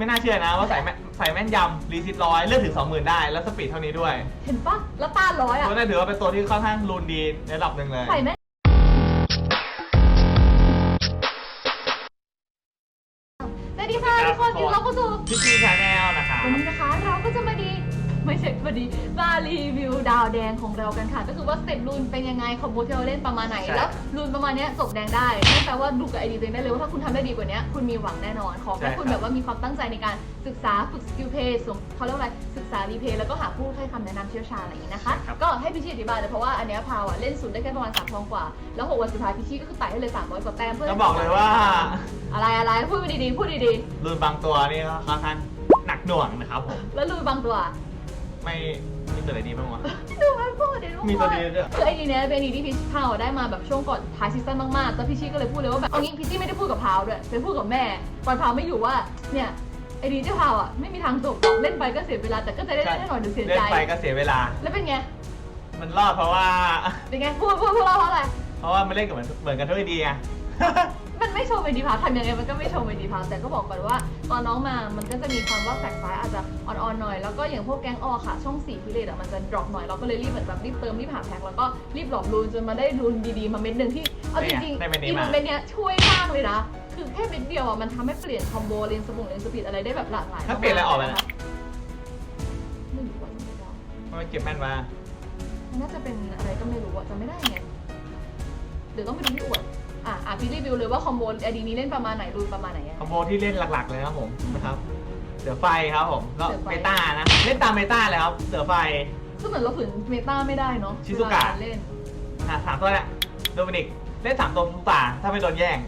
ไม่น่าเชื่อนะว่าใส่แม่ใส่แม่นยำรีซิตร้อยเลือกถึง 20,000 ได้ แล้วสปีดเท่านี้ด้วย เห็นปะแล้วต้านร้อยอะตัวนี้ถือว่าเป็นตัวที่ค่อนข้างรูนดีในระดับหนึ่งเลย ใส่แม่สวัสดีค่ะทุกคนยินดีต้อนรับเข้าสู่ พี่พีชาแนลนะคะ วันนี้ ไม่ใช่มาดีมารีวิวดาวแดงของเรากันค่ะ ก็คือว่าสเต็ปรูนเป็นยังไงคอมโบที่เราเล่นประมาณไหนแล้วรูนประมาณเนี้ยจบแดงได้นั่นแปลว่าดูกับไอดีตัวเองได้เลยว่าถ้าคุณทำได้ดีกว่านี้คุณมีหวังแน่นอน ขอแค่คุณแบบว่ามีความตั้งใจในการศึกษาฝึกสกิลเพย์เขาเรียกว่าอะไรศึกษารีเพย์แล้วก็หาผู้ให้คำแนะนำเชี่ยวชาญอะไรอย่างนี้นะคะก็ให้พี่ชีอธิบายเลยเพราะว่าอันเนี้ยพาวอะเล่นศูนย์ได้แค่ประมาณสามทองกว่า แล้วหกวันสุดท้ายพี่ชีก็คือไต่ให้เลยสามร้อยกว่าแต้มเพื่อจะบอกเลยว่าอะไรอะไรพูดมาดีๆพูดดีรูนบางตัวนี่ก็ค่อนข้างหนักหน่วงนะครับผมๆแล้วรูนบางตัว ไม่มีตัวไหนดีบ้างวะ ดูมันพูดเดี๋ยวทุกคนมีตัวดีด้วย คือไอดีเนี้ยเป็นไอดีที่พี่พาวได้มาแบบช่วงก่อนท้ายซีซั่นมากๆแล้วพี่ชี่ก็เลยพูดเลยว่าแบบเอางี้พี่ชี่ไม่ได้พูดกับพาวด้วยไปพูดกับแม่ตอนพาวไม่อยู่ว่าเนี่ยไอดีที่พาวอะไม่มีทางจบหรอกเล่นไปก็เสียเวลาแต่ก็จะได้เล่นแน่นอนเดี๋ยวเสียเล่ใจนไปก็เสียเวลา แล้วเป็นไงมันรอดเพราะว่า เป็นไงพูดพูดพูดเราเพราะอะไรเพราะว่ามันเล่นกับเหมือนเหมือนกันทุกไอดีไง มันไม่โชว์ไอดีพาวทำยังไงมันก็ไม่โชว์ไอดีพาวแต่ก็บอกก่อนว่า ตอนน้องมามันก็จะมีความว่าแฝงซ้ายอาจจะอ่อนๆหน่อย แล้วก็อย่างพวกแก๊งออค่ะ ช่องสี่พิเรตอะมันจะดรอปหน่อยเราก็เลยรีบเหมือนแบบรีบเติมรีบหาแพ็คแล้วก็รีบหลอมรูนจนมาได้รูนดีๆมาเม็ดหนึ่งที่เอาจริงๆได้เม็ดนี้อีมารูนเม็ดเนี้ยช่วยมากเลยนะคือแค่เม็ดเดียวอะมันทำให้เปลี่ยนคอมโบเลนสปงเลนสปีดอะไรได้แบบหลากหลายถ้าเปลี่ยนอะไรออกไปนะไม่รู้ว่าจำไม่ได้มันเก็บแม่นมามันน่าจะเป็นอะไรก็ไม่รู้อะจำไม่ได้ไงเดี๋ยวต้องไปดูที่อวด อะอะพี่รีวิวเลยว่าคอมโบไอดีนี้เล่นประมาณไหนรูนประมาณไหนอะคอมโบที่เล่นหลักๆเลยครับผมนะครับ เสือไฟครับผมก็เสือไฟ เมตานะ เล่นตามเมตาเลยครับ เสือไฟก็เหมือนเราฝืนเมตาไม่ได้เนาะชิซุกะ เวลาเล่น อะสามตัวแหละโดมินิก เล่นสามตัวทุกตาถ้าไม่โดนแย่ง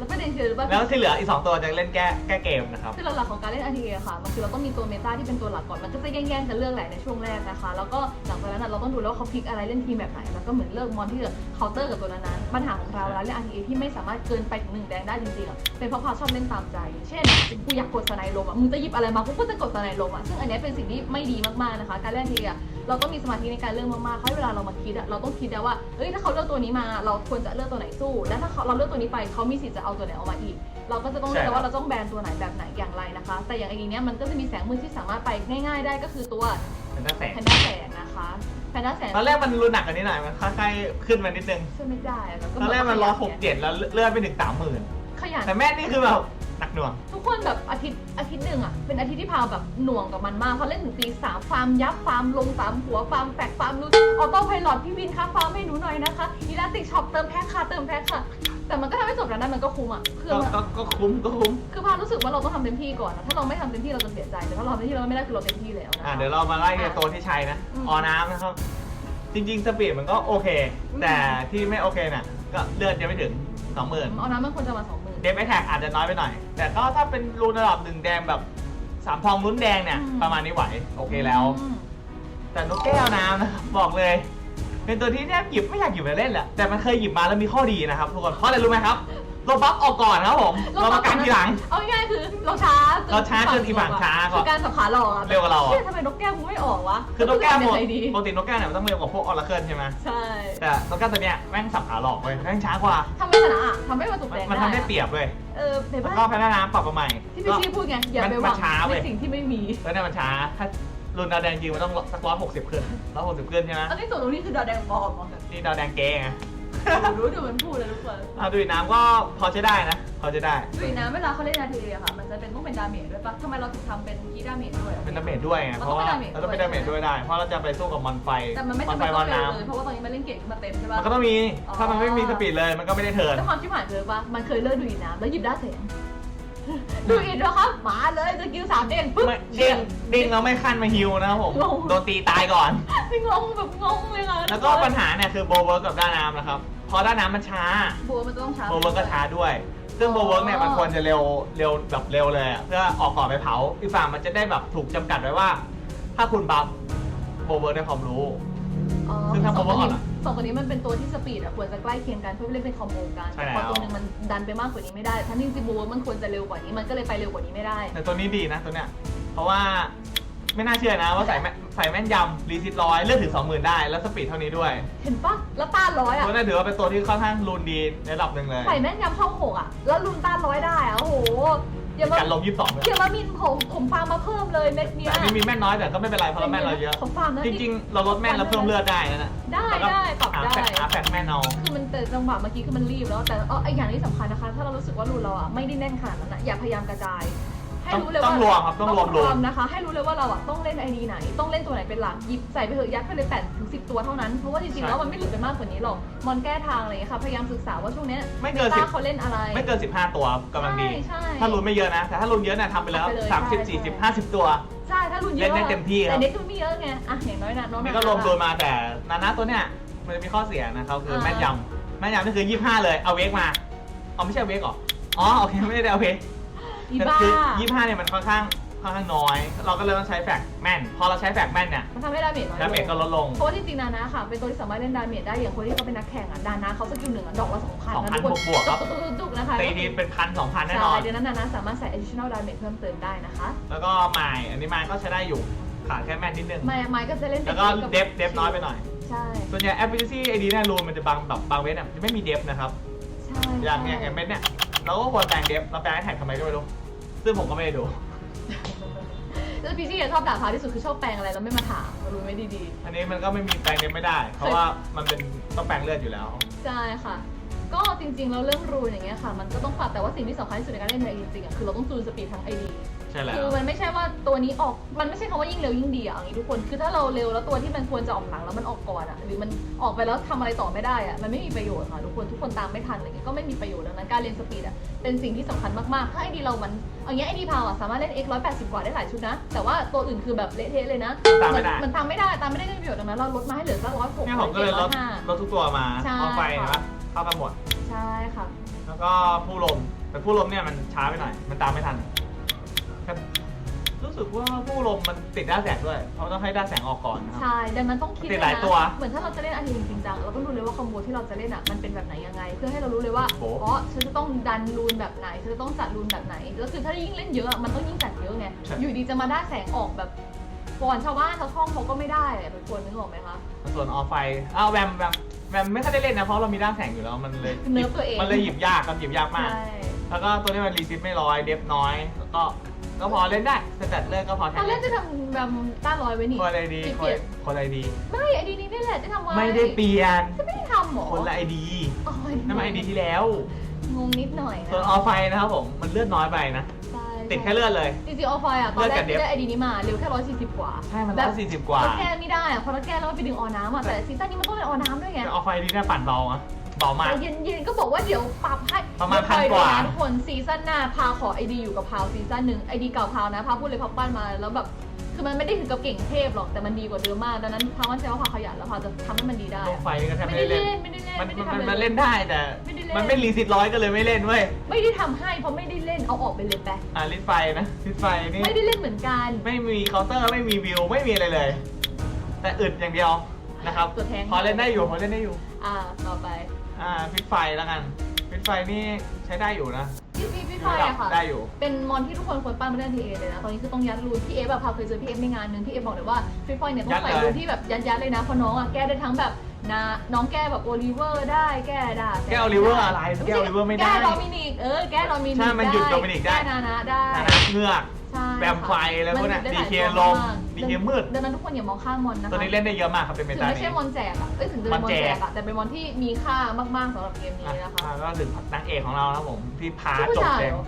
แล้วประเด็นคือว่าแล้วที่เหลืออีกสองตัวจะเล่นแก้แก้เกมนะครับ คือหลักๆของการเล่น RTA ค่ะ มันคือเราต้องมีตัวเมตาที่เป็นตัวหลักก่อน มันก็จะแย่งๆกันเลือกแหละในช่วงแรกนะคะ แล้วก็หลังจากนั้นนะเราต้องดูแล้ววาเขาพลิกอะไรเล่นทีมแบบไหน แล้วก็เหมือนเลือกมอนที่จะเคาน์เตอร์กับตัวนั้นๆปัญหาของเราเวลาเล่น RTA ที่ไม่สามารถเกินไปถึงหนึ่งแดงได้จริงๆอะเป็นเพราะพาชอบเล่นตามใจ เช่นกูอยากกดสไนด์ลมอะมึงจะหยิบอะไรมากูก็จะกดสไนด์ลมอะซึ่งอันเนี้ยเป็นสิ่งที่ไม่ดีมากๆนะคะ การเล่น RTA เราต้องมีสมาธิในการเลือกมากๆเพราะเวลาเรามาคิดอะเราต้องคิดนะว่าเอ้ยถ้าเขาเลือกตัวนี้มา เราควรจะเลือกตัวไหนสู้ และถ้าเขาเราเลือกตัวนี้ไปเขามีสิทธิ์จะเอาตัวไหนออกมาอีก เราก็จะต้องเลือกใช่ครับว่าเราต้องแบนตัวไหนแบบไหนอย่างไรนะคะ แต่อย่างไอ้นี้เนี้ยมันก็จะมีแสงมืดที่สามารถไปง่าย ๆ ได้ก็คือตัวเป็นตั้งแสงแพนด้าแสงนะคะแพนด้าแสงตอนแรกมันรุนหนักกว่านี้หน่อยมันค่อยๆขึ้นมานิดนึงช่วยไม่ได้อะแล้วก็ตอนแรกมันร้อยหกเจ็ดแล้วเลื่อนไปถึงสามหมื่นขยันแต่แม่นี่คือแบบห นักหน่วง ทุกคนแบบอาทิตย์อาทิตย์หนึ่งอะเป็นอาทิตย์ที่พาวแบบหน่วงกับมันมากเพราะเล่นถึงตีสามฟาร์มยับฟาร์มลงฟาร์มหัวฟาร์มแตกฟาร์มรู้ออโต้ไพลอตพี่วินคะฟาร์มให้หนูหน่อยนะคะอีลาติกช็อปเติมแพ็คค่ะเติมแพ็คค่ะ แต่มันก็ทำให้จบแล้วนะมันก็คุ้มอะคือก็มันก็ก็คุ้มก็คุ้ม คือพารู้สึกว่าเราต้องทำเต็มที่ก่อนนะถ้าเราไม่ทำเต็มที่เราจะเสียใจแต่ถ้าเราทำเต็มที่เราไม่ได้คือเราเต็มที่แล้วนะคะอะเดี๋ยวเรามาไล่ในตัวที่ใช้นะ อืม ออน้ำนะครับ จริงๆ สปีดมันก็โอเคอืมแต่ที่ไม่โอเคน่ะ ก็เลือดยังไม่ถึงสองหมื่น เอาน้ำมันควรจะมาสองหมื่น เดฟแท็กอาจจะน้อยไปหน่อย แต่ก็ถ้าเป็นรูนระดับหนึ่งแดงแบบสามทองลุ้นแดงเนี่ยประมาณนี้ไหว โอเคแล้วแต่นกแก้วน้ำนะครับบอกเลย เป็นตัวที่แทบหยิบไม่อยากหยิบไปเล่นแหละแต่มันเคยหยิบมาแล้วมีข้อดีนะครับทุกคนเพราะอะไรรู้ไหมครับ โลบัฟออกก่อนครับผม เรามากันทีหลัง เอาง่ายๆคือเราช้าเราช้าจนอีฝั่งช้าก่อนคือการสับขาหลอกอะเร็วกว่าเราอะ ชี่ยทำไมนกแก้วมึงไม่ออกวะคือนกแก้วเป็หมนดไงดีปกตินกแก้วเนี่ยมันต้องเร็วกว่าพวกออร์เคิลใช่ไหมใช่แต่นกแก้วตัวเนี้ยแม่งสับขาหลอกเลยแม่งช้ากว่า ทำไม่ชนะอะทำให้มันสุกมันแดงมันได้ทำได้อะเปรียบเลยเออเห็นแล้วปะก็แพ้น้ำปรับมาใหม่ที่พี่ชี่พูดไงอย่าไปหมัวังนช้าเว้ในย สิ่งที่ไม่มีแล้วเนี่ยมันช้า ถ้ารุนดาวแดงจริงมันต้องสักร้อยหกสิบขึ้นร้อยหกสิบขึ้นใช่ไหมอันนี้ส่วนตรงนี้คือดาวแดงปลอมเหรอนี่ดาวแดงเก๊ไง รู้ดูมันพูดเลยทุกคนอะดูดิน้ำก็พอใช้ได้นะ พอใช้ได้ดูนะเวลาเขาเล่นนาทีอะค่ะ มันจะเป็นต้องเป็นดาเมจด้วยปะทำไมเราถึงทำเป็นคีดาเมจด้วยอะ เป็นดาเมจด้วยไงมันเพต้องราะว่าเป็นเราต้องเป็นดาดาเมเมจจด้วยได้ เพราะเราจะไปสู้กับมอนไฟแต่มันไม่มอนจำไฟเป็นมต้ออนงเร็วน้เลย เพราะว่าตอนนี้มันเล่นเกมขึ้นมาเต็มใช่ำปะมันก็ต้องมี ถ้ามันไม่มีสปีดเลย มันก็ไม่ได้เทิร์นแล้วความชิบหายคือปะมันเคยเลิกดูอีน้ำแล้วหยิบด้าแสง ดูอีด้วยครับมาเลยสกิลสามเด้งปุ๊บไม่เด้งเด้งแล้วไม่ขั้นมาฮิวนะครับผมงงโดนตีตายก่อน ไม่งงแบบงงเลยค่ะแล้วก็ปัญหาเนี่ยคือโบเวิร์กกับด้านน้ำนะครับพอด้านน้ำมันช้าบัวมันต้องช้าโบเวิร์กก็ช้าด้วย ซึ่งโบเวิร์กเนี่ยมันควรจะเร็วเร็วแบบเร็วเลยอะเพื่อออกก่อนไปเผาอีกฝั่งมันจะได้แบบถูกจำกัดไว้ว่า ถ้าคุณบัฟโบเวิร์กได้ความรู้อ๋อซึ่งถ้าสองตัว power on นี้อะ สองตัวนี้มันเป็นตัวที่สปีดอะควรจะใกล้เคียงกันเพื่อเล่นเป็นคอมโบกันใช่แต่พอแล้วตัวหนึงมันดันไปมากกว่านี้ไม่ได้ทั้งที่จริงๆบัวมันควรจะเร็วกว่านี้มันก็เลยไปเร็วกว่านี้ไม่ได้ แต่ตัวนี้ดีนะตัวเนี้ย เพราะว่าไม่น่าเชื่อนะว่าใส่แม่ใส่แม่นยำรีซิตร้อยเลือกถึง 20,000 ได้ แล้วสปีดเท่านี้ด้วย เห็นปะแล้วต้านร้อยอะตัวนี้ถือว่าเป็นตัวที่ค่อนข้างรูนดีในระดับหนึ่งเลย ใส่แม่นยำช่องหกอะแล้วลุนต้านร้อยได้อะโอ้โห อย่ามาการลมยี่สิบสองเลยอย่ามามินผมผมฟาร์มมาเพิ่มเลยเม็ดเนี้ยแต่อันนี้มีแม่นน้อยแต่ก็ไม่เป็นไรเพราะเราแม่นเราเยอะ ผมฟาร์มนะจริงๆ เราลดแม่นแล้วเพิ่มเลือดได้นะนะได้แล้วก็ได้ปรับหาได้แฟกหาแฟกแม่นเอาคือมันแต่จังหวะเมื่อกี้คือมันรีบแล้วแต่เออไออย่างที่สำคัญนะคะ ถ้าเรารู้สึกว่ารูนเราอะไม่ได้แน่นขนาดนั้นอะอย่าพยายามกระจาย ให้รู้เลยต้ว่าองรวมครับต้องรวมรวม นะคะ ให้รู้เลยว่าเราอะต้องเล่นไอดีไหน ต้องเล่นตัวไหนเป็นหลักหยิบใส่ไปเถอะยัดไปเลยแปดถึงสิบตัวเท่านั้น เพราะว่าจริงๆแล้วมันไม่หลุดไปมากกว่านี้หรอกมอนแก้ทางอะไรอย่างเงี้ยค่ะ พยายามศึกษาว่าช่วงเนี้ยไม่เกินตาสิบเขาเล่นอะไร ไม่เกิน 15 ตัวกำลังดี ใช่ใช่ถ้ารุนไม่เยอะนะ แต่ถ้ารุนเยอะนะทำไปแล้ว ทำไปเลย30 ใช่ 40 50 ตัว ใช่ถ้ารุ่นเยเล่อะนได้เต็มที่ครับ แต่เด็กก็ไม่เยอะไงอะอย่างน้อยนะน้องนี่ก็รวมโดนมาแต่นานาตัวเนี้ยมันจะมีข้อเสียนะครับคือแม่นยำแม่นยำนี่คือ 25 เลยเอาเวกมาเอาไม่ใช่เวกเหรออ๋อโอเคไม่ได้เอาเวก อีแต่บ้า คือ25เนี่ยมันค่อนข้างค่อนข้างน้อย เราก็เลยต้องใช้แฟกแม่นพอเราใช้แฟกแม่นเนี่ยมันทำให้ดาเมจน้อยลดางเมจก็ลดลง เพราะว่าจริงๆนานะค่ะ เป็นตัวที่สามารถเล่นดาเมจได้อย่างคนที่เขาเป็นนักแข่งอะดานะเขาสกิลหนึ่งอะดอกละสองพันนะ2,000ทุกคนบวกๆครับ จุกๆๆๆนะคะตีดีเป็นพันสองพันแน่นอน ใช่เดี๋ยวนั้นนานะสามารถใส่ additional damage เพิ่มเติมได้นะคะแล้วก็ไมายอันนี้ไมายก็ใช้ได้อยู่ขาดแค่แม่นนิดนึง ไมไมก็จะเล่นแล้วก็เดฟเดฟน้อยไปหน่อย ใช่ส่วนใหญ่ efficiency ไอดีเนี่ยรูนมันจะบางแบบบางเวทอะมันจะไม่มีเดฟนะครับ ใช่อย่างอย่างอย่างเม็ดเนี่ยเราก็ควรแปลงเดฟเราแปลงให้แท็กทำไมก็ไม่รู้ ซึ่งผมก็ไม่ได้ดู แล้วพี่ซี่ชอบด่าพาที่สุดคือชอบแปลงอะไรแล้วไม่มาถามมารู้ไม่ดีอันนี้มันก็ไม่มีแปลงเดฟไม่ได้ เพราะว่ามันเป็นต้องแปลงเลือดอยู่แล้ว ๆ ใช่ค่ะ ก็จริงๆแล้วเรื่องรูนอย่างเงี้ยค่ะมันก็ต้องปรับแต่ว่าสิ่งที่สำคัญที่สุดในการเล่นในจริงๆอะคือเราต้องจูนสปีดทั้งไอดี ใช่แล้ว คือมันไม่ใช่ว่าตัวนี้ออก มันไม่ใช่คำว่ายิ่งเร็วยิ่งดีอะอย่างนี้ทุกคน คือถ้าเราเร็วแล้วตัวที่มันควรจะออกหลังแล้วมันออกก่อนอะหรือมันออกไปแล้วทำอะไรต่อไม่ได้อะมันไม่มีประโยชน์ค่ะทุกคน ทุกคนตามไม่ทันอะไรเงี้ย ก็ไม่มีประโยชน์ดังนั้นการเรียนสปีดอะเป็นสิ่งที่สำคัญมากๆ ถ้าไอดีเรามันเอางี้ไอดีพาวอะสามารถเล่น x 180กว่าได้หลายชุดนะ แต่ว่าตัวอื่นคือแบบเละเทะเลยนะตามไม่ได้นมันทำไม่ได้ ตามไม่ได้ก็ไม่มีประโยชน์ดังนั้นเราลดมาให้เหลือสักร้อยหกเนี่ยผมก็เลยลดลดทุกตัวมาใช่เอาไฟค่ะนะ เข้ากันหมด ใช่ค่ะ แล้วก็ผู้ลม แต่ผู้ลมเนี่ยมันช้าไปหน่อย มันตามไม่ทันครับรู้สึกว่าผู้ลมมันติดด้านแสงด้วย เพราะต้องให้ด้านแสงออกก่อนนะครับ ใช่ดังนั้นต้องคิดติดเลยหลายนะตัวเหมือนถ้าเราจะเล่นอันนี้จริงๆจังเราต้องรู้เลยว่าคอมโบที่เราจะเล่นอะมันเป็นแบบไหนยังไง เพื่อให้เรารู้เลยว่าโอ้ อ๋อฉันจะต้องดันรูนแบบไหนฉันจะต้องจัดรูนแบบไหนแล้วคือถ้ายิ่งเล่นเยอะอะมันต้องยิ่งจัดเยอะไงอยู่ดีจะมาได้แสงออกแบบก่อนชาวบ้านชาวช่องเขาก็ไม่ได้อะทุกคนนึกออกไหมคะ ส่วนออฟไฟ อ้าวแวมแวม แวมไม่ค่อยได้เล่นนะเพราะเรามีด้านแสงอยู่แล้วมันเลยเนิร์ฟตัวเอง มันเลยหยิบยากครับหยิบยากมาก ใช่แล้วก็ตัวนี้มันรีซิปไม่ร้อยเดฟน้อยแล้วก็ก็พอเล่นได้สแตทเลือดก็พอตใช้อนแรกจะทำแบบต้านร้อยไว้นี่คนอะไรดีจะคเปลี่ยนคนอะไรดี ไม่ไอดีนี้นี่แหละจะทำไว้ไม่ได้เปลี่ยน จะไม่ได้ทำหรอคนละไอดีอ๋อนั่นมันไอดีที่แล้ว งงนิดหน่อยนะส่วนออฟไฟนะครับผมมันเลือดน้อยไปนะใช่ ติดแค่เลือดเลย จริงๆออฟไฟอะตอนแรกเลือดกับเดฟที่ได้ไอดีนี้มาเร็วแค่ร้อยสี่สิบกว่าใช่มันแบร้อบยสี่สิบกว่าเราแก้ไม่ได้อะเพราะเราแก้แล้วมันไปดึงออน้ำอะแต่ซีซั่นนี้มันต้องเป็นออน้ำด้วยไงแต่ออฟไฟดีเนี่ยปั่นเบาอะเบามาก แต่เย็นเย็นๆก็บอกว่าเดี๋ยวปรับให้ประมาณเดี๋ยคอยพันกว่าดูนะทุกคนซีซั่นหน้าพาวขอไอดีอยู่กับพาวซีซั่นหนึ่งไอดีเก่าพาวนะพาวพูดเลยพาวปั้นมาแล้วแบบ คือมันไม่ได้ถึงกับเก่งเทพหรอกแต่มันดีกว่าเดิมมาก ดังนั้นพาวมั่นใจว่าพาวขยันแล้วพาวจะทำให้มันดีได้ลงไฟนี่ก็แทบไม่ไม่ได้ได้เล่เล่นนไม่ได้เล่นมันไม่ได้มันทำมันอะไรเล่นได้แต่ ไม่ได้เล่น มันไม่รีซิตร้อยก็เลยไม่เล่นเว้ย ไม่ได้ทำให้เพราะไม่ได้เล่นเอาออกไปเลยไปอ่าลิดไฟนะลิดไฟนี่ไม่ได้เล่นเหมือนกันไม่มีเคาน์เตอร์ไม่มีวิวไม่มีอะไรเลย แต่อึดอย่างเดียวนะครับตัวแทงพอเล่นได้อยู่พอเล่นได้อยู่ อ่าต่อไป อ่าฟิตไฟแล้วกันฟิตไฟนี่ใช้ได้อยู่นะ พี่พี่พี่ไฟอะค่ะ ได้อยู่ เป็นมอนที่ทุกคนควรปั้นมาเล่นทีเอเลยนะ ตอนนี้คือต้องยัดรูนพี่เอฟแบบพาเคยเจอพี่เอฟในงานหนึงพี่เอฟบอกเลยว่าฟิฟฟอยเนี่ยต้องใส่รูนที่แบบยัดๆเลยนะเพราะน้องอะแก้ได้ทั้งแบบนาน้องแก้แบบโอลิเวอร์ได้แก้ได้แก้โอลิเวอร์อะไรแก้โอลิเวอร์ไม่ได้แก้โดมินิกเออแก้โดมินิกใช่มันหยุดโดมินิกได้แก้นานะได้นะเงือก ใช่แวมไฟอะไรพวกเนี้ยมัหยุ DK ได้หายลตัวมาก DK มืดดังนั้นทุกคนอย่ามองข้ามมอนนะคะตัวนี้เล่นได้เยอะมากครับเป็นเมถึงตาไม่นี้ ใช่มอนแจกอะเอ้ยถึงจะเป็นมมออนนแจแจกกอะแต่เป็นมอนที่มีค่ามากๆสำหรับเกมนี้นะคะ อะก็ถึงนางเอกของเรานะครับผม ที่พาชื่อผู้จบชายเกเหมรอ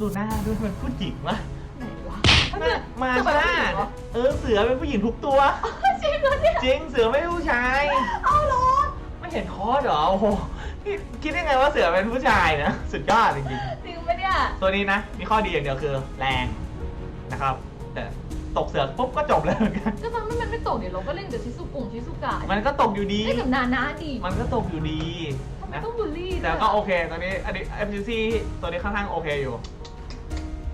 ดูหน้าด้วยมันผู้หญิงวะไหนวะมาจะเป็นผู้ซ่าหญิงเหรอ เออเสือเป็นผู้หญิงทุกตัว จริงเหรอเนี่ยจริงเสือไม่ใช่ผู้ชาย เอาเหรอไม่เห็นคอร์สเหรอโอ้โหนี่คิดได้ไงว่าเสือเป็นผู้ชายนะ สุดยอดจริงจ ริงปะเนี่ยๆตัวนี้นะ มีข้อดีอย่างเดียวคือแรงนะครับ แต่ตกเสือปุ๊บก็จบเลยเหมือนกันก็ทำให้มันไม่ตกเดี๋ยวเราก็เล่นกับชิซุกุงชิซุกะมันก็ตกอยู่ดี เล่นกับนานาดีมันก็ตกอยู่ดีทำไมนะต้องบูลลี่ด้วยแต่ก็โอเคตัวนี้อันนี้ FGC ตัวนี้ค่อนข้างโอเคอยู่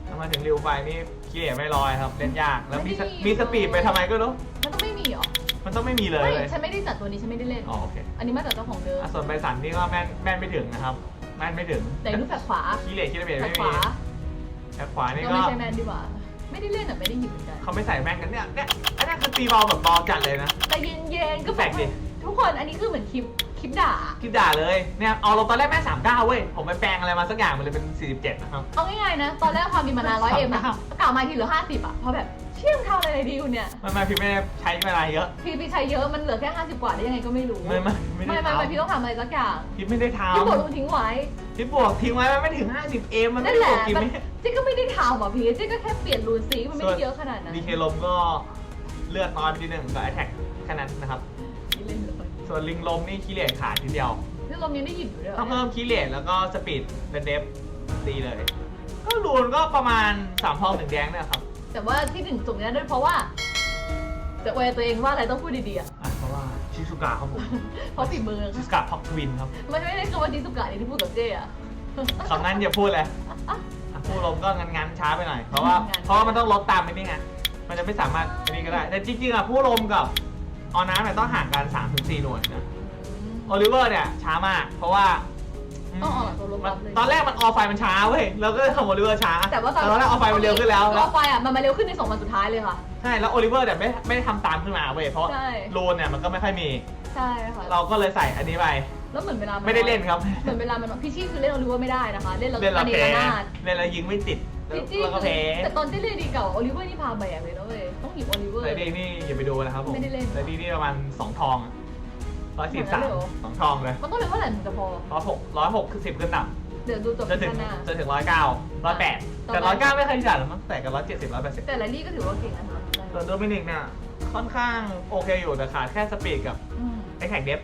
ถ้ามาถึงริวไฟนี่ขี้เหร่ไม่ลอยครับ เล่นยากแล้วมีสมีสปีดไปทำไมก็รู้มันต้องไม่มีเหรอมันต้องไม่มีเลยไม่เลยฉันไม่ได้จัดตัวนี้ฉันไม่ได้เล่น อ๋อโอเค อันนี้มาจากเจ้าของเดิม อะส่วนใบสันนี่ก็แม่นแม่นไม่ถึงนะครับ แม่นไม่ถึงแต่รูปแบบขวาขี้เหร่ขี้ระเบียดแบบไม่ขมีวาแต่ขวานี่ก็ก็ไม่ใช่แมนดีกว่า ไม่ได้เล่นอะไม่ได้หยิบเหมือนกันเขาไม่ใส่แม่นกันเนี่ยเนี่ยอันนี้คือตีเบาแบบเบาจัดเลยนะ แต่เย็นๆก็แปลกดิ ทุกคนอันนี้คือเหมือนคลิปค ลิปลิปด่าที่ด่าเลยเนี่ยเอาลงตอนแรกแม่สามเก้าเว้ยผมไปแปลงอะไรมาสักอย่างมันเลยเป็นสี่สิบเจ็ดนะครับ เอาง่ายๆนะ ตอนแรกความมีมานานร้อยเอ็มอะครับกล่าวมาทีเหลือห้าสิบอะเพราะแบบเชี่ยมงทำอะไรดีอยู่เนี่ย ไม่ไม่พี่ไม่ได้ใช้เวลาเยอะพี่พี่ใช้เยอะมันเหลือแค่ห้าสิบกว่าได้ยังไงก็ไม่รู้ ไม่ไม่ไม่ไม่ได้ไม่ทไม่พี่ต้องทำอะไรสักอย่างำพี่ไม่ได้ทพี่บอกลุงทิ้งไว้ำพี่บวกทิ้งไว้มันไม่ถึง50เอมมันไม่นั่นได้แหบละวกกี่มันเมตรเจ๊ก็ไม่ได้ทำอะพี่เจ๊ก็แค่เปลี่ยนรูนสีมันไม่ได้เยอะขนาดนั้น ดีเคลมก็เลือดน้อยไปนิดนึงกับแอทแทกแค่นั้นนะครับเล่นเลย ส่วนลิงลมนี่คีเลตขาดทีเดียวนี่ลมยังได้หยิบอยู่ด้วยเหรถ้าอเพิ่มคีเลตแล้วก็สปีดเป็นเดฟตีเลย ก็รูนก็ประมาณ3ทองหนึ่งแดงเนี่ยครับแต่ว่าที่ถึงจุดนี้ด้วยเพราะว่า จะอวยตัวเองว่าอะไรต้องพูดดีๆอะอะเพราะว่าชิซุกะครับผมเพราะฝีมือชิซุกะพ็อกทวินครับมันไม่ได้คำว่าดิสุกะนี่ที่พูดกับเจ๊อะคำนั้นอย่าพูดเลยอะพูดลมก็งันๆช้าไปหน่อยเพราะว่าเพราะว่ามันต้องลดตามไปนี่ไงมันจะไม่สามารถอันนี้ก็ได้ แต่จริงๆอะผู้ลมกับ ออน้ำเนี่ยต้องห่างกัน3-4ถึง4หน่วยนะโอลิเวอร์เนี่ยช้ามาก เพราะว่าต้องออกหลังตัวลมมันรับเลยตอนแรกมันออไฟมันช้าเว้ยเราก็เลยทำโอลิเวอร์ช้าแต่ว่าตอนตอนแรกออไฟมันเร็วขึ้นแล้วออไฟอะมันมาเร็วขึ้นในสองวันสุดท้ายเลยค่ะใช่แล้วโอลิเวอร์เนี่ยไม่ไม่ได้ทำตามขึ้นมาเว้ยเพราะใช่โลนเนี่ยมันก็ไม่ค่อยมีใช่ค่ะเราก็เลยใส่อันนี้ไปแล้วเหมือนเวลาไม่ได้เล่นครับเหมือนเวลามันพี่ชี่คือเล่นโอลิเวอร์ไม่ได้นะคะ เล่นแล้วเล่นแล้วอันนี้แพ้ระนาดเล่นแล้วยิงไม่ติดพี่จี้แล้วก็คือแพ้แต่ตอนที่เล่นดีเก่าโอลิเวอร์นี่พาแบกเลยนะเว้ย ต้องหยิบโอลิเวอร์ไลดี้นี่อย่าไปดูนะครับผมไม่ได้เล่นไลดี้นี่ประมาณสองทองร้อยสี่สามเหรอสองทองเลยมันต้องเป็นเท่าไหร่ถึงจะพอ ร้อยหกร้อยหกคือสิบขึ้นต่ำเดี๋ยวดูจบจะถึงข้างหน้าจะถึงร้อยเก้าร้อยแปดต่อไป แต่ร้อยเก้าไม่เคยจัดหรอกมั้งแต่กับร้อยเจ็ดสิบร้อยแปดสิบแต่แรลลี่ก็ถือว่าเก่งนะคะส่วนโดมินิกเนี่ยค่อนข้างโอเคอยู่แต่ขาดแค่สปีดกับอืม ไอ้แท็กเดฟ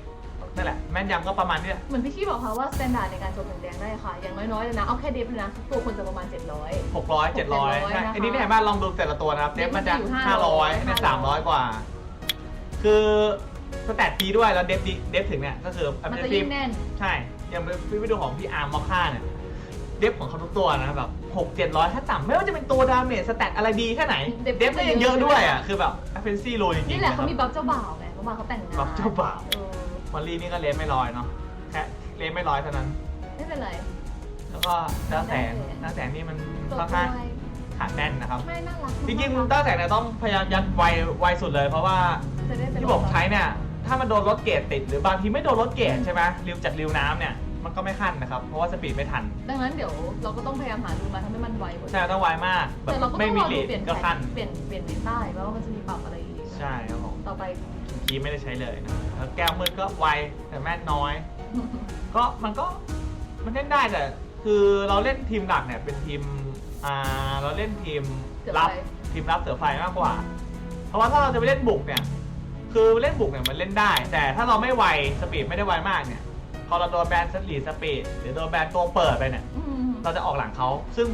นั่นแหละแม่นยำก็ประมาณนี้แหละเหมือนพี่ชี่บอกค่ะว่าสแตนดาร์ดในการโจมถึงแดงได้ค่ะ อย่างน้อยๆเลยนะ เอาแค่เดฟเลยนะทุกตัวควรจะประมาณ 700 หกร้อยเจ็ดร้อย700ใช่นะคะไอ้นี่เนี่ยบ้านลองดูแต่ละตัวนะครับเดฟมันจะเดฟมันจะอยู่ห้าร้อย500 เนี่ยสามร้อยกว่า คือสแตทดีด้วยแล้วเดฟดีเดฟถึงเนี่ยก็คือมันจะ ability ยิ่งแน่น ใช่อย่างพี่ไปดูของพี่อาร์มมอคค่าเนี่ยเดฟของเขาทุกตัวนะแบบหกเจ็ดร้อยถ้าต่ำไม่ว่าจะเป็นตัวดาเมจสแตทอะไรดีแค่ไหนเดฟ เดฟก็ยังเยอะด้วยอะคือแบบเฟนซี่โลจริงๆนี่แหละคเขารับมีบัฟเจ้าบ่าวไงเพราะว่าเขาแต่งงานบัฟเจ้าบ่าว เออ มอลลี่นี่ก็เลนไม่ลอยเนาะแค่เลนไม่ลอยเท่านั้น ไม่เป็นไรแล้วก็ต้าแสนได้เลยต้าแสนนี่มันตัวค่อนไวข้างขาดแน่นนะครับ ไม่น่ารักจริงๆต้าแสนเนี่ยต้องพยายามยัดไวไวสุดเลย เพราะว่าจะได้เป็นที่ผมใช้เนี่ยถ้ามันโดนรถเกรดติด หรือบางทีไม่โดนรถเกรดใช่ไหมริวจากริวน้ำเนี่ยมันก็ไม่ขั้นนะครับ เพราะว่าสปีดไม่ทัน ดังนั้นเดี๋ยวเราก็ต้องพยายามหาดูมาทำให้มันไวกว่าใช่ต้องไวมากแบแต่บเราก็ต้ไม่องมีรอเลดูดเปลี่ยนก็ขั้นเปลี่ยนเปลี่ยนเมตาว่ามันจะมีปรับอะไรอีกใช่ครับผมต่อไป คีย์ไม่ได้ใช้เลยนะแล้วแก้วมืดก็ไวแต่แม่นน้อย ก็มันก็มันเล่นได้แต่คือเราเล่นทีมหลักเนี่ยเป็นทีมอ่าเราเล่นทีมรับเสือไฟทีมรับเสือไฟมากกว่า เพราะว่าถ้าเราจะไปเล่นบุกเนี่ย คือเล่นบุกเนี่ยมันเล่นได้ แต่ถ้าเราไม่ไวสปีดไม่ได้ไวมากเนี่ยพอเราโดนแบนสลีสปีดหรือโดนแบนตัวเปิดไปเนี่ยอืมเราจะออกหลังเขาซึ่ง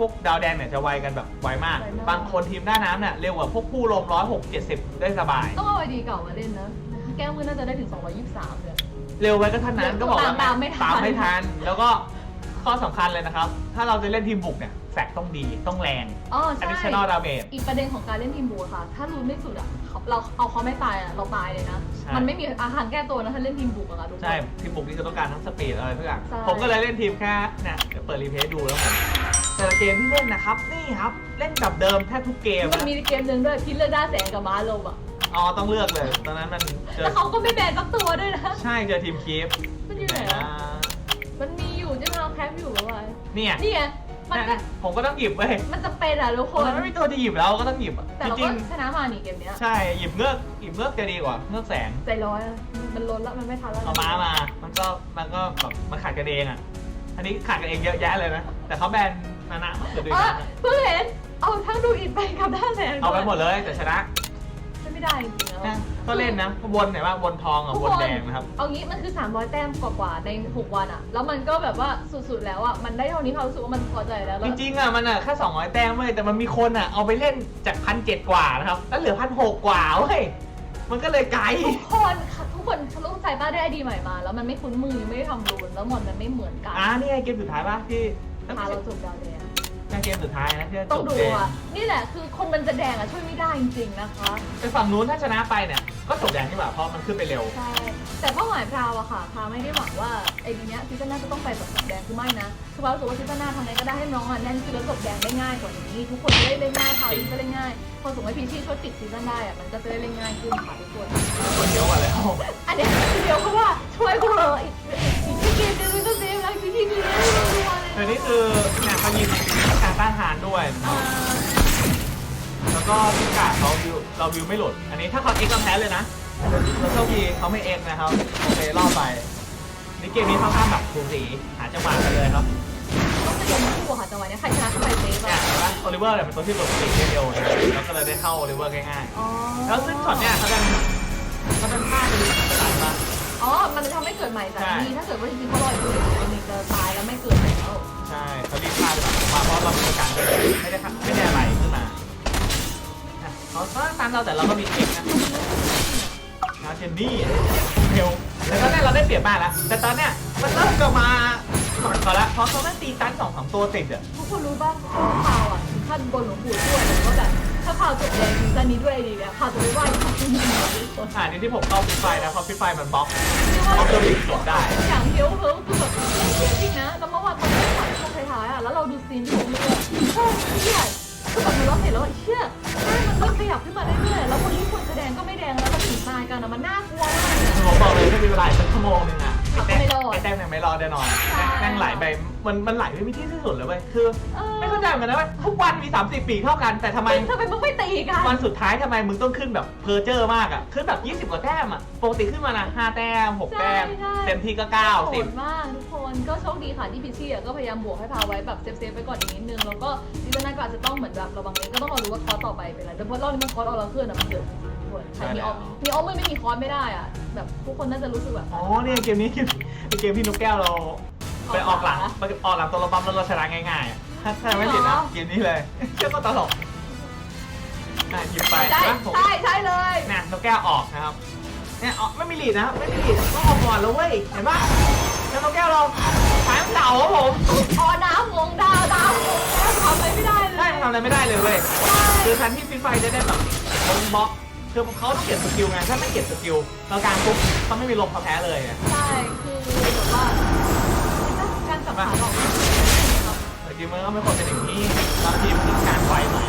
พวกดาวแดงเนี่ยจะไวกันแบบไวมาก ไวมาก บางคนทีมหน้าน้ำเนี่ยเร็วกว่าพวกผู้ลมร้อยหกเจ็ดสิบได้สบาย ต้องเอาไอดีเก่ามาเล่นนะ แก้วมือน่าจะได้ถึง 223เลย เร็วไปก็เท่านั้นเดี๋ก็ยวบอกแล้วตามไม่ทัน ตามไม่ทัน แล้วก็ข้อสำคัญเลยนะครับ ถ้าเราจะเล่นทีมบุกเนี่ยแฟกต้องดีต้องแรง อ๋อ ใช่ additional damage อีกประเด็นของการเล่นทีมบูอะค่ะ ถ้ารู้ไม่สุดอะเขาเราเอาเขาไม่ตายอะเราตายเลยนะ ใช่ มันไม่มีอาหารแก้ตัวนะถ้าเล่นทีมบุกอะค่ะทุกคน ใช่ทีมบุกนี่จะต้องการทั้งสปีดอะไรทุกอย่าง ใช่ ผมก็เลยเล่นทีมแค่เนี่ยเดี๋ยวเปิดรีเพลย์ดูแล้วผม แต่ละเกมที่เล่นนะครับ นี่ครับเล่นแบบเดิมแทบทุกเกมมันมีเกมหนึ่งด้วยพิษเลือกด้าแสงกับม้าลมอะอ๋อต้องเลือกเลย ตอนนั้นมันเจอแล้วเขาก็ไม่แบนสักตัวด้วยนะใช่เจอทีมคีฟมันอยู่ไหนอะมันมีอยู่จะมาแคปอยู่หรือเปล่าเนี่ยนี่ไงมันก็เนี่ยผมก็ต้องหยิบเว้ยมันจะเป็นอะทุกคคนนไม่มีตัวจะหยิบแล้วก็ต้องหยิบอะแต่จเราริก็งชนะมานี่เกมเนี้ยๆใช่หยิบเงือกหยิบเงือกจะดีกว่าเงือกแสงใจร้อยอะมันล้นแล้วมันไม่ทันแล้วเอาม้ามา มันก็มันก็แบบมันขาดกันเองอะอันนี้ขาดกันเองเยอะแยะเลยนะแต่เขาแบน นานะมาเกิดด้วยอะกันอะเพิ่งเห็นเอาทั้งดูอินไปกับด้าแสงเอาไปหมดเลยแต่ชนะไม่ได้จริงๆแล้วนะก็เล่นนะวนไหนว่าวนทองกับวนแดงนะครับ เอางี้มันคือ 300 แต้มกว่าๆใน 6 วันอะแล้วมันก็แบบว่าสุดๆแล้วอะมันได้เท่านี้เขารู้สึกว่ามันพอใจแล้วแล้จวริงๆอะมันอะแค่200 แต้มเว้ยแต่มันมีคนอะเอาไปเล่นจากพันเจ็ดกว่านะครับแล้วเหลือพันหกกว่าเว้ยมันก็เลยไกล ทุกคนค่ะทุกคนทะลุใจป้าได้ไอดีใหม่มา แล้วมันไม่คุ้นมือไม่ได้ทำรูนแล้วหมดมันไม่เหมือนกันอ่านี่ไงเกมสุดท้ายป่ะที่พาเราจบดาวแดง น่าเกมสุดท้ายนะที่จะจต้องบดูเกมอะนี่แหละคือคนมันจะแดงอะช่วยไม่ได้จริงๆนะคะ แต่ฝั่งนู้นถ้าชนะไปเนี่ย ก็จบแดงนี่หว่าเพราะมันขึ้นไปเร็ว ใช่ แต่เป้าหมายพราวอะค่ะพราวไม่ได้หวังว่าไอ้ทีเนี้ยซีซั่นหน้าจะต้องไปแบบจบแดงคือไม่นะ คือพราวรู้สึกว่าซีซั่นหน้าทำไงก็ได้ให้น้องอะแน่นขึ้นแล้วจบแดงได้ง่ายกว่านี้ ทุกคนจะได้เล่นง่ายพราวก็เล่นง่ายพอสมมติพีชี่ช่วยติดซีซั่นได้อะมันก็จะได้เล่นง่ายขึ้นค่ะทุกคน คนเดียวกว่าแล้วอันเนี้ยเดียวเพราะว่าช่วยกูเหอะอีกอีกแค่เกมเดียวมันก็เซฟแล้วพีชี่คือเล่นรัวๆเลย แต่นี่คือเนี่ยเขายิงการ ต้านทานด้วยอ่าแล้วก็พิกาดเขาวิวเราวิวไม่หลุด อันนี้ถ้าเขาเอ็กซ์ก็แพ้เลยนะแล้วโชคดีเขาไม่เอ็กซ์นะครับโอเครอดไปนี่เกมนี้ค่อนข้างแบบสูสีหาจังหวะกันเลยครับต้องเตรียมคู่ค่ะจังหวะเนี้ยใครชนะก็ไปเซฟเนี่ยอะเห็นปะโอลิเวอร์เนี่ยเป็นตัวที่หลุดตีเดียวนะแล้วก็เลยได้เข้าโอลิเวอร์ง่ายอ๋อๆแล้วซึ่งช็อตเนี่ยเขาดันเขาดันพลาดไปหลายมาอ๋อ มันจะทำให้เกิดใหม่แต่ใช่นี่ถ้าเกิดว่าจริงๆเขาลอยอยู่ในนี้จะตายแล้วไม่เกิดแล้ว ใช่เขารีบพลาดไปมาเพราะเรามีประกันไม่ได้ไม่ได้ไม่ได้อะไรขึ้นมาอะเขาก็ตามเราแต่เราก็มีเอ็กซ์นะนาเจนนี่เร็วแต่ตอนเนี้ยเราได้เปรียบมากแล้วแต่ตอนเนี้ยมันเริ่มจะมาก่อนก่อนแล้วเพราะเขาไม่ตีตันสองสามตัวติดอะทุกคนรู้ป่ะว่าข่าวอะถึงขั้นบนหลวงปู่ทวดเลยว่าแบบถ้าข่าวจบแดงซีซั่นนี้ด้วยไอ้ดีเนี่ยข่าวจะไม่ไหวที่ทำจริงๆทุกคนอ่านี่ที่ผมเข้าฟิไฟนะเพราะฟิไฟมันบล็อกเรียกบล็ว่าอกเครื่องบินจบได้ อย่างเฮี้ยวเฮิร์คือแบบเฮี้ยจริงนะแล้วเมื่อวาน แล้วเราดูซีนที่ผมเลือกโอ้ยเชี่ยคือแบบเราเห็นแล้วเชี่ยแม่มันเริ่มขยับขึ้นมาเรื่อยๆแล้วคนที่ควรจะแดงก็ไม่แดงแล้วก็ถึงตายกันอะมันน่ากลัวมากผมบอกเลยถ้ามีเวลาอีกสักชั่วโมงนึงอะ ขับไอ้ไม่แต้มรอด ไอ้แต้มยังไม่รอดแน่นอนใช่ แม่งไหลไปมันมันไหลไม่มีที่สิ้นสุดเลยเว้ยคือ เออไม่เข้าใจเหมือนกันนะว่าทุกวันมี 30 ปีเท่ากันแต่ทำไม ทำไมมึงไม่ตีกันวันสุดท้ายทำไมมึงต้องขึ้นแบบเพอร์เจอร์มากอะ ขึ้นแบบ 20 กว่าแต้มอะปกติขึ้นมานะ5แต้ม 6 แต้มใช่ใช่เต็มที่ก็ โห9ดมากทุกคนก็โชคดีค่ะที่พิชชี่อะก็พยายามบวกให้พาไว้แบบเซฟๆไปก่อนอีกนิดนึงแล้วก็ซีซั่นหน้าก็อาจจะต้องเหมือนแบบระวังนิดก็ต้องรอดูว่าคอร์สต่อไปเป็นอะไรแต่เพราะรอบนี้มันคอร์สออร์เคลื่อนอะมันเดือด จริงๆทุกคนใครมีออฟมีออฟมือไม่มีคอร์สไม่ได้อะแบบทุกคนน่าจะรู้สึกแบบ อ๋อเนี่ยเกมนี้เกมเป็นเกมที่นกแก้วเราไปออกหลังไปออกหลังตัวเราปั๊มแล้วเราชนะง่ายๆอะถ้าถ้าไม่ผิดนะเกมนี้เลยเชื่อก็ตลกอะหยิบไปใช่นะผมใช่ใช่เลยเนี่ยนกแก้วออกนะครับเนี่ยออกไม่มีลีดนะครับไม่มีลีดต้องออกก่อนแล้วเว้ยเห็นปะแล้วนกแก้วเราสายมันเก่าครับผมออน้ำวงดาวดาววงแล้วทำอะไรไม่ได้เลยใช่ทำอะไรไม่ได้เลยเว้ยคือทันที่ฟินไฟจะได้แบบลงบล็อก คือเขาต้องเก็บสกิลไง ถ้าไม่เก็บสกิลเรากลางปุ๊บเขาไม่มีลมเขาแพ้เลยไงใช่คือแบบว่าการสับขาหลอกแต่จริงมันก็ไม่ควรเป็นอย่างนี้บางทีมันมีการไฟหน่อย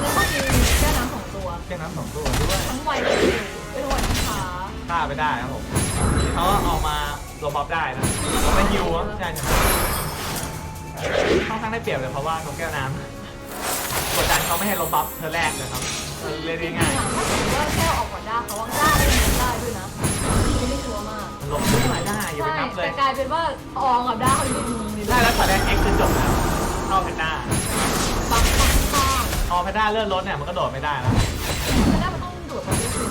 แล้วก็มีแค่น้ำสองตัวเรียกน้ำสองตัวด้วยทั้งไวและเร็วเป็นไวทั้งช้าฆ่าไปได้ครับผมเขาเอามาลมบอกได้นะไม่ฮิวอะใช่ใช่ค่อนข้างได้เปรียบเลยเพราะว่านกแก้วน้ำกดดันเขาไม่ให้ลมบล็อกเธอแรกเลยครับเออเล่นง่าย อย่าไปใช่นับเลยแต่กลายเป็นว่าอองกับได้เขาอยู่ในมือนี่ได้แล้วถอดแดงเอ็กซ์คือจบแล้วเข้าแพนด้าบังคับข้างพอแพนด้าเลื่อนรถเนี่ยมันก็โดดไม่ได้แล้วแต่ได้มันต้องดูดมาด้วยสิ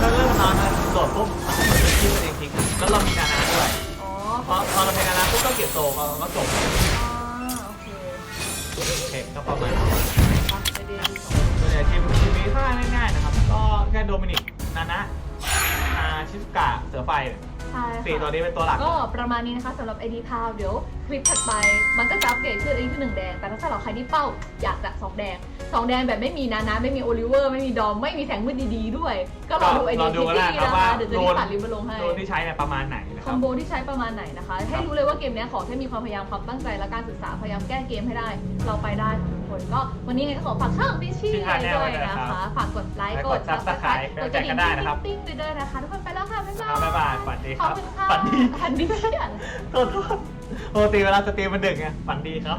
ถ้าเลื่อนนอนมันโดดปุ๊บมันเหมือนเป็นที่ตัวเองทิ้งแล้วเรามีนานาด้วยอ๋อพอพอเราเป็นนานาปุ๊บก็เก็บโตเราก็จบอ่าโอเคโอเคก็ประมาณอะไปเดนสองส่วนใหญ่ทีมทีมนี้ถ้าง่ายๆนะครับ ก็แค่โดมินิกนานะอาชิสกาเสือไฟเนี่ย ใช่สี่ตัวค่ะนี้เป็นตัวหลัก ก็ประมาณนี้นะคะสำหรับ ID พาวเดี๋ยวคลิปถัดไปมันก็จะอัปเกรดขึ้นอันนี้คือหนึ่งแดง แต่ถ้าสำหรับใครที่เป้าอยากจะสองแดงสองแดงแบบไม่มีนานะไม่มีโอลิเวอร์ ไม่มีดอม ไม่มีแสงมืดดีๆด้วย ก็รอดูไอรเดีอยดูที่กันได้ดีครับนะว่า คะเดี๋ยวจะโดรีบนตัดลิงก์มาลงให้ โดนที่ใช้เนี่ยประมาณไหนนะคคอรับ มโบที่ใช้ประมาณไหนนะคะ ให้รู้เลยว่าเกมเนี้ยขอแค่มีความพยายามความตั้งใจและการศึกษาพยายามแก้เกมให้ได้ เราไปได้ทุก คนก็วันนี้ไงก็ขอฝากช่องพิชชี่ที่ทานแน่ด้วไว้ยด้วยนะนะครับคะ ฝากกดไลค์และกกดด subscribe Subscribe กดกระดิ่งแจ้งกันได้นะครับปิ๊งๆไปด้วยนะคะทุกคนไปแล้วค่ะบ๊ายบายครับบ๊ายบายฝันดีขคอบรับคุณค่ะฝันดีฝันดีโทษโทษปกติเวลาสตรีมมันดึกไงฝันดีครับ